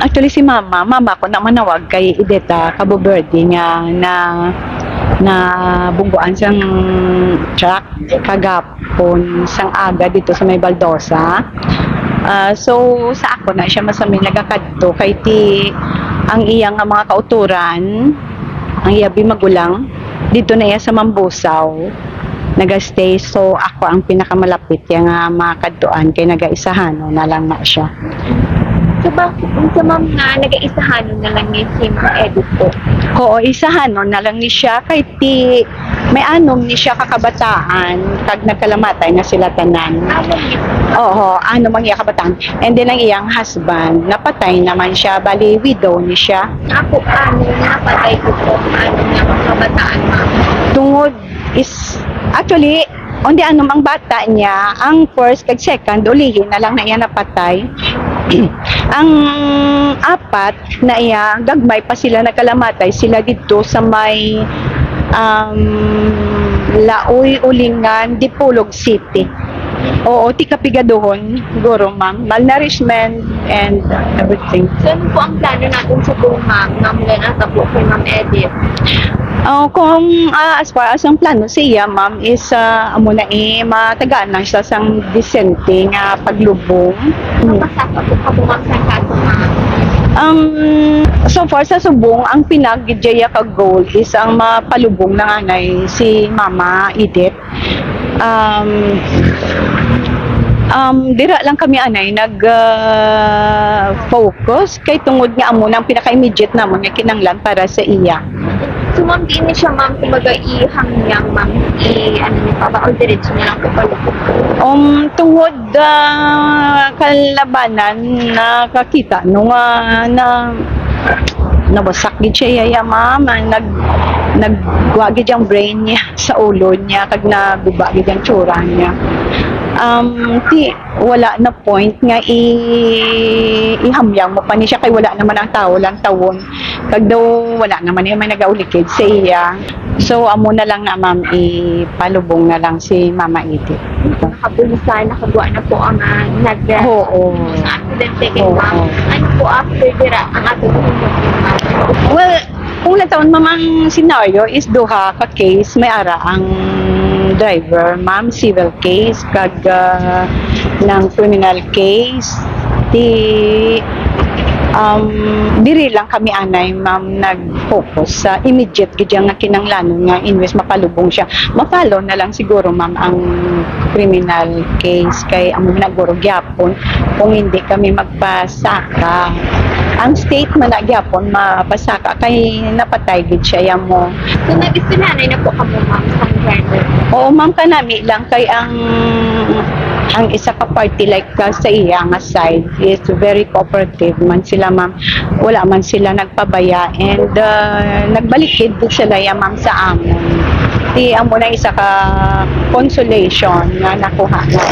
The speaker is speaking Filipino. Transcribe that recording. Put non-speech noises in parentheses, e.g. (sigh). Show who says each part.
Speaker 1: actually si mama, mama ko na manawag kay Ideta Kabuberde nga na na bungguan sang truck kagapon sang aga dito sa may Baldosa. Ah, so sa ako na siya masamay nagakadto kay ti ang iyang nga mga kauturan ang iyabi magulang dito na iya sa Mambusaw nagastay so ako ang pinakamalapit yung nga makadtuan kay nagaisahan no, na lang na siya
Speaker 2: So, bakit sa ma'am nga, nag-aisahan na lang ni si Ma'am Edith po?
Speaker 1: Oo, isahan no, na lang ni siya kay ti may anom ni siya kakabataan kag nagkalamatay na sila tanan.
Speaker 2: Ano niya?
Speaker 1: Oo, ano mang iya kabataan. And then ang iyang husband, napatay naman siya, bali widow ni siya.
Speaker 2: Ako, ano, napatay ko po, ano nga, kabataan ma'am.
Speaker 1: Tungod is actually Onde ano ang bata niya, ang first kag second, ulihin na lang na iya napatay. (clears throat) ang apat na iya, gagmay pa sila nagkalamatay, sila dito sa may um, Laoy, Ulingan, Dipolog City. Oo, ti kapigadohon, siguro ma'am. Malnourishment and everything.
Speaker 2: So, ano po ang plano natin sa buong ma'am, ma'am Lenata po kay Ma'am Edith?
Speaker 1: Oh, kung ah, as far as ang plano siya, ma'am, is uh, amo na eh, matagaan lang siya sang disente nga paglubong.
Speaker 2: Ano pasaka po ka po ma'am sa kaso ma'am?
Speaker 1: Um, so far sa subong, ang pinag-jaya ka goal is ang mapalubong na anay si Mama Edith. Um, um, dira lang kami anay nag ah, focus kay tungod nga amo nang pinaka-immediate namon nga kinanglan para sa iya.
Speaker 2: So, ma'am, di ni siya ma'am, kumbaga ihangyang ma'am, i, ano niya pa ba, o diretso niya lang po palupok.
Speaker 1: Um, tungod ah, kalabanan nakakita nung ah, na nabasak gid siya yaya ma'am Ah, nag nagwagi ang brain niya sa ulo niya kag naguba gid ang tsura niya um ti wala na point nga i ihamyang mo pa ni siya kay wala naman ang tao lang tawon kag daw wala naman niya may nagaulikid sa iya so amo na lang na ma'am ipalubong na lang si Mama Edith
Speaker 2: Nakabulisan, nakagawa na po ang uh, nag
Speaker 1: Oo.
Speaker 2: Ang aksidente kay
Speaker 1: Oo.
Speaker 2: ma'am. Ano po after dira ang ma'am?
Speaker 1: Well, kung taon mamang scenario is duha ka case may ara ang driver, ma'am civil case kag ah, ng criminal case. Di um diri lang kami anay ma'am nag-focus sa immediate gid nga kinanglanon nga inwes mapalubong siya. Mapalo na lang siguro ma'am ang criminal case kay amo na guro gyapon kung hindi kami magpasaka. Ang statement na gyapon mapasaka kay napatay gid siya yamo.
Speaker 2: So, nag-isinanay na po kamo ma'am.
Speaker 1: Oo, ma'am kanami lang. Kay ang ang isa ka party like ka sa iya nga side is very cooperative man sila ma'am. Wala man sila nagpabaya and uh, nagbalikid din sila ya ma'am sa amon. Di amo na isa ka consolation nga nakuha na